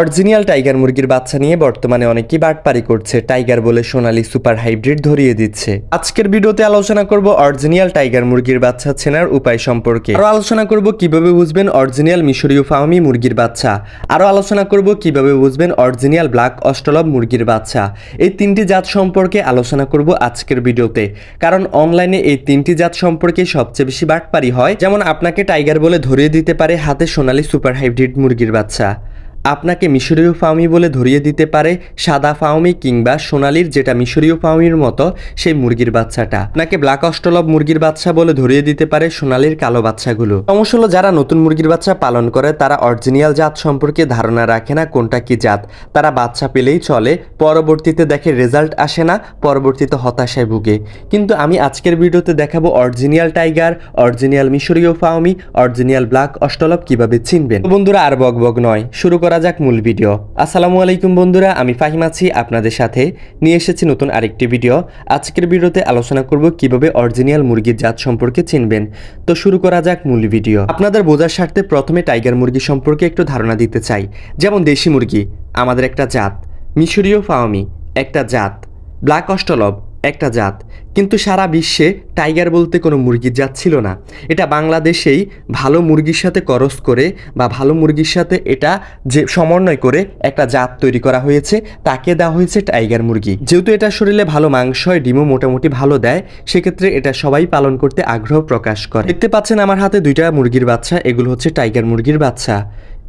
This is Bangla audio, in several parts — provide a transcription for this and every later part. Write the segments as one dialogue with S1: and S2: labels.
S1: অরিজিনাল টাইগার মুরগির বাচ্চা নিয়ে বর্তমানে অনেকেই বাটপারি করছে। টাইগার বলে সোনালী সুপার হাইব্রিড ধরিয়ে দিচ্ছে। আজকের ভিডিওতে আলোচনা করব অরিজিনাল টাইগার মুরগির বাচ্চা চেনার উপায় সম্পর্কে। আরও আলোচনা করব কীভাবে বুঝবেন অরিজিনাল মিশরীয় ফার্মি মুরগির বাচ্চা। আরও আলোচনা করব কীভাবে বুঝবেন অরিজিনাল ব্ল্যাক অস্টলব মুরগির বাচ্চা। এই তিনটি জাত সম্পর্কে আলোচনা করব আজকের ভিডিওতে। কারণ অনলাইনে এই তিনটি জাত সম্পর্কে সবচেয়ে বেশি বাটপারি হয়। যেমন আপনাকে টাইগার বলে ধরিয়ে দিতে পারে হাতে সোনালি সুপার হাইব্রিড মুরগির বাচ্চা। আপনাকে মিশরীয় ফাউমি বলে ধরিয়ে দিতে পারে, সাদা ফাউমি কিংবা সোনালির যেটা মিশরীয় ফাউমির মতো, সেই মুরগির বাচ্চাটা। আপনাকে ব্ল্যাক অস্টলব মুরগির বাচ্চা বলে ধরিয়ে দিতে পারে সোনালির কালো বাচ্চাগুলো। সমস্যা হলো, যারা নতুন মুরগির বাচ্চা পালন করে, তারা অরিজিনাল জাত সম্পর্কে ধারণা রাখে না কোনটা কি জাত। তারা বাচ্চা পেলেই চলে, পরবর্তীতে দেখে রেজাল্ট আসে না, পরবর্তীতে হতাশায় ভুগে। কিন্তু আমি আজকের ভিডিওতে দেখাবো অরিজিনাল টাইগার, অরিজিনাল মিশরীয় ফাউমি অরিজিনাল ব্ল্যাক অস্টলব কীভাবে চিনবেন। বন্ধুরা, আর বক বক নয়, শুরু করা যাক মূল ভিডিও। আসসালামু আলাইকুম বন্ধুরা, আমি ফাহিম আছি আপনাদের সাথে। নিয়ে এসেছি নতুন আরেকটি ভিডিও। আজকের ভিডিওতে আলোচনা করব কীভাবে অরিজিনাল মুরগির জাত সম্পর্কে চিনবেন। তো শুরু করা যাক মূল ভিডিও। আপনাদের বোঝার স্বার্থে প্রথমে টাইগার মুরগি সম্পর্কে একটু ধারণা দিতে চাই। যেমন দেশি মুরগি, আমাদের একটা জাত। মিশরীয় ফাওমি, একটা জাত। ব্ল্যাক অস্টলব একটা জাত। কিন্তু সারা বিশ্বে টাইগার বলতে কোনো মুরগির জাত ছিল না। এটা বাংলাদেশেই ভালো মুরগির সাথে করস করে বা ভালো মুরগির সাথে এটা যে সমন্বয় করে একটা জাত তৈরি করা হয়েছে, তাকে দেওয়া হয়েছে টাইগার মুরগি। যেহেতু এটা শরীরে ভালো মাংস হয়, ডিমও মোটামুটি ভালো দেয়, সেক্ষেত্রে এটা সবাই পালন করতে আগ্রহ প্রকাশ করে। দেখতে পাচ্ছেন আমার হাতে দুইটা মুরগির বাচ্চা, এগুলো হচ্ছে টাইগার মুরগির বাচ্চা।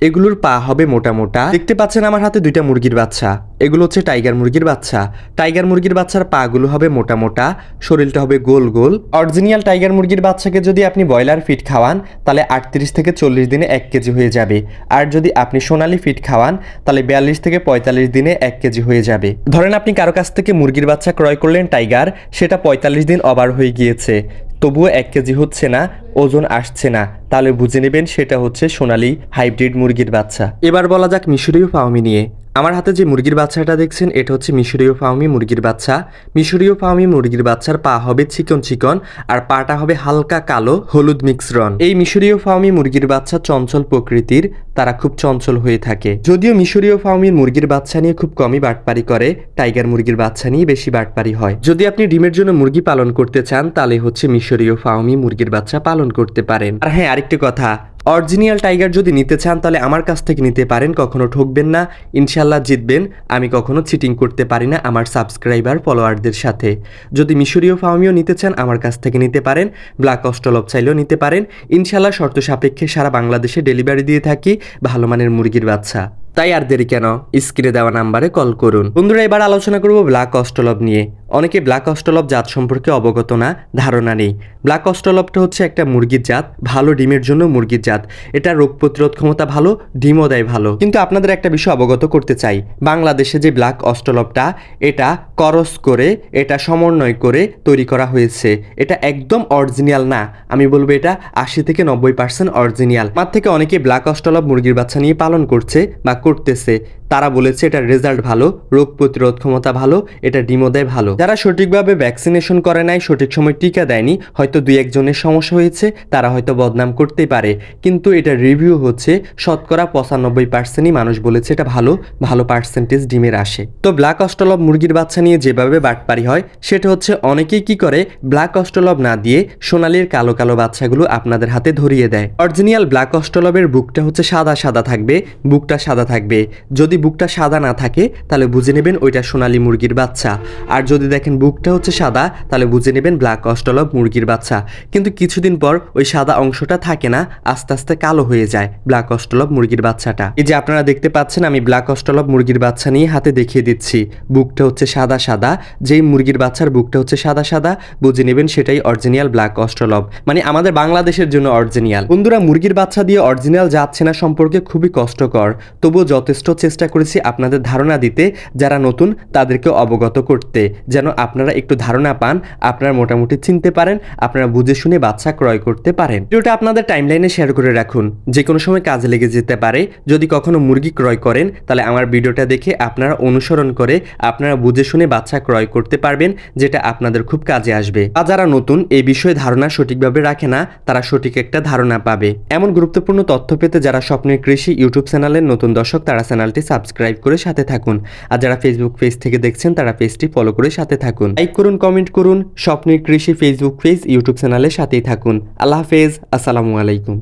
S1: এগুলোর পা হবে মোটা মোটা। দেখতে পাচ্ছেন আমার হাতে দুইটা মুরগির বাচ্চা। এগুলো হচ্ছে টাইগার মুরগির বাচ্চা। টাইগার মুরগির বাচ্চার পাগুলো হবে মোটা মোটা, শরীরটা হবে গোল গোল। অরিজিনাল টাইগার মুরগির বাচ্চাকে যদি আপনি ব্রয়লার ফিট খাওয়ান, তাহলে আটত্রিশ থেকে চল্লিশ দিনে এক কেজি হয়ে যাবে। আর যদি আপনি সোনালি ফিট খাওয়ান, তাহলে বিয়াল্লিশ থেকে পঁয়তাল্লিশ দিনে এক কেজি হয়ে যাবে। ধরেন আপনি কারও কাছ থেকে মুরগির বাচ্চা ক্রয় করলেন টাইগার, সেটা পঁয়তাল্লিশ দিন অবার হয়ে গিয়েছে। তবুও এক কেজি হচ্ছে না, ওজন আসছে না। তাহলে বুঝে নেবেন সেটা হচ্ছে সোনালি হাইব্রিড মুরগির বাচ্চা। এবার বলা যাক মিশরীয় ফাউমি নিয়ে। আমার হাতে যে মুরগির বাচ্চাটা দেখছেন, এটা হচ্ছে মিশরীয় ফাউমি মুরগির বাচ্চা। মিশরীয় ফাউমি মুরগির বাচ্চার পা হবে চিকন চিকন আর পাটা হবে হালকা কালো, হলুদ মিক্সরন এই মিশরীয় ফাউমি মুরগির বাচ্চা চঞ্চল প্রকৃতির, তারা খুব চঞ্চল হয়ে থাকে। যদিও মিশরীয় ফাউমির মুরগির বাচ্চা নিয়ে খুব কমই বাটপারি করে, টাইগার মুরগির বাচ্চা নিয়ে বেশি বাটপারি হয়। যদি আপনি ডিমের জন্য মুরগি পালন করতে চান, তাহলে হচ্ছে মিশরীয় ফাউমি মুরগির বাচ্চা পালন করতে পারেন। আর হ্যাঁ আরেকটি কথা, অরিজিনাল টাইগার যদি নিতে চান তাহলে আমার কাছ থেকে নিতে পারেন, কখনো ঠকবেন না ইনশাল্লাহ জিতবেন। আমি কখনো চিটিং করতে পারি না আমার সাবস্ক্রাইবার ফলোয়ারদের সাথে। যদি মিশরীয় ফার্মিও নিতে চান, আমার কাছ থেকে নিতে পারেন ব্ল্যাক অস্টলব চাইলেও নিতে পারেন। ইনশাল্লাহ শর্ত সাপেক্ষে সারা বাংলাদেশে ডেলিভারি দিয়ে থাকি, ভালো মানের মুরগির বাচ্চা। তাই আর দেরি কেন? স্ক্রিনে দেওয়া নাম্বারে কল করুন। বন্ধুরা, এবার আলোচনা করব ব্ল্যাক অস্টলব নিয়ে। অনেকে ব্ল্যাক অস্টলব জাত সম্পর্কে অবগত না, ধারণা নেই। ব্ল্যাক অস্টলবটা হচ্ছে একটা মুরগির জাত, ভালো ডিমের জন্য মুরগির জাত। এটা রোগ প্রতিরোধ ক্ষমতা ভালো, ডিমও দেয় ভালো। কিন্তু আপনাদের একটা বিষয় অবগত করতে চাই। বাংলাদেশে যে ব্ল্যাক অস্টলবটা এটা করস করে, এটা সমন্বয় করে তৈরি করা হয়েছে। এটা একদম অরিজিনাল না। আমি বলব এটা আশি থেকে নব্বই পার্সেন্ট অরিজিনাল। আমার থেকে অনেকে ব্ল্যাক অস্টলব মুরগির বাচ্চা নিয়ে পালন করছে বা করতেছে। তারা বলেছে এটার রেজাল্ট ভালো, রোগ প্রতিরোধ ক্ষমতা ভালো, এটা ডিমো দেয় ভালো। যারা সঠিকভাবে ভ্যাকসিনেশন করে নাই, সঠিক সময় টিকা দেয়নি, হয়তো দুই একজনের সমস্যা হয়েছে, তারা হয়তো বদনাম করতেই পারে। কিন্তু এটা রিভিউ হচ্ছে, শতকরা পঁচানব্বই পার্সেন্টই মানুষ বলেছে এটা ভালো ভালো পার্সেন্টেজ ডিমের আসে। তো ব্ল্যাক অস্টলব মুরগির বাচ্চা নিয়ে যেভাবে বাটপারি হয়, সেটা হচ্ছে অনেকেই কি করে ব্ল্যাক অস্টলব না দিয়ে সোনালির কালো কালো বাচ্চাগুলো আপনাদের হাতে ধরিয়ে দেয়। অরিজিনাল ব্ল্যাক অস্টলবের বুকটা হচ্ছে সাদা সাদা থাকবে, বুকটা সাদা থাকবে। যদি বুকটা সাদা না থাকে, তাহলে বুঝে নেবেন ওইটা সোনালি মুরগির বাচ্চা। আর যদি দেখেন বুকটা হচ্ছে সাদা, তাহলে বুঝে নেবেন ব্ল্যাক অস্টলব মুরগির বাচ্চা। কিন্তু কিছুদিন পর ওই সাদা অংশটা থাকে না, আস্তে আস্তে কালো হয়ে যায় ব্ল্যাক অস্টলব মুরগির বাচ্চাটা। এই যে আপনারা দেখতে পাচ্ছেন, আমি ব্ল্যাক অস্টলব মুরগির বাচ্চা নিয়ে হাতে দেখিয়ে দিচ্ছি। বুকটা হচ্ছে সাদা সাদা, যেই মুরগির বাচ্চার বুকটা হচ্ছে সাদা সাদা, বুঝে নেবেন সেটাই অরিজিনাল ব্ল্যাক অস্টলব মানে আমাদের বাংলাদেশের জন্য অরিজিনাল। বন্ধুরা, মুরগির বাচ্চা দিয়ে অরিজিনাল যাচ্ছে না সম্পর্কে খুবই কষ্টকর, তবুও যথেষ্ট চেষ্টা করেছি আপনাদের ধারণা দিতে, যারা নতুন তাদেরকে অবগত করতে। যেন আপনারা একটু ধারণা পান, আপনারা মোটামুটি চিনতে পারেন, আপনারা বুঝে শুনে বাচ্চা ক্রয় করতে পারেন। ভিডিওটা আপনাদের টাইমলাইনে শেয়ার করে রাখুন। যে কোনো সময় কাজে লেগে যেতে পারে। যদি কখনো মুরগি ক্রয় করেন, তাহলে আমার ভিডিওটা দেখে আপনারা অনুসরণ করে, আপনারা বুঝে শুনে বাচ্চা ক্রয় করতে পারবেন, যেটা আপনাদের খুব কাজে আসবে। আর যারা নতুন এই বিষয়ে ধারণা সঠিকভাবে রাখে না, তারা সঠিক একটা ধারণা পাবে। এমন গুরুত্বপূর্ণ তথ্য পেতে যারা স্বপ্নের কৃষি ইউটিউব চ্যানেলের নতুন দর্শক, তারা চ্যানেলটি সাবস্ক্রাইব সাবস্ক্রাইব করে সাথে থাকুন। আর যারা ফেসবুক পেজ থেকে দেখছেন, তারা পেজটি ফলো করে সাথে থাকুন। লাইক করুন কমেন্ট করুন, স্বপ্নের কৃষি ফেসবুক পেজ ইউটিউব চ্যানেলের সাথেই থাকুন। আল্লাহ হাফেজ, আসসালামু আলাইকুম।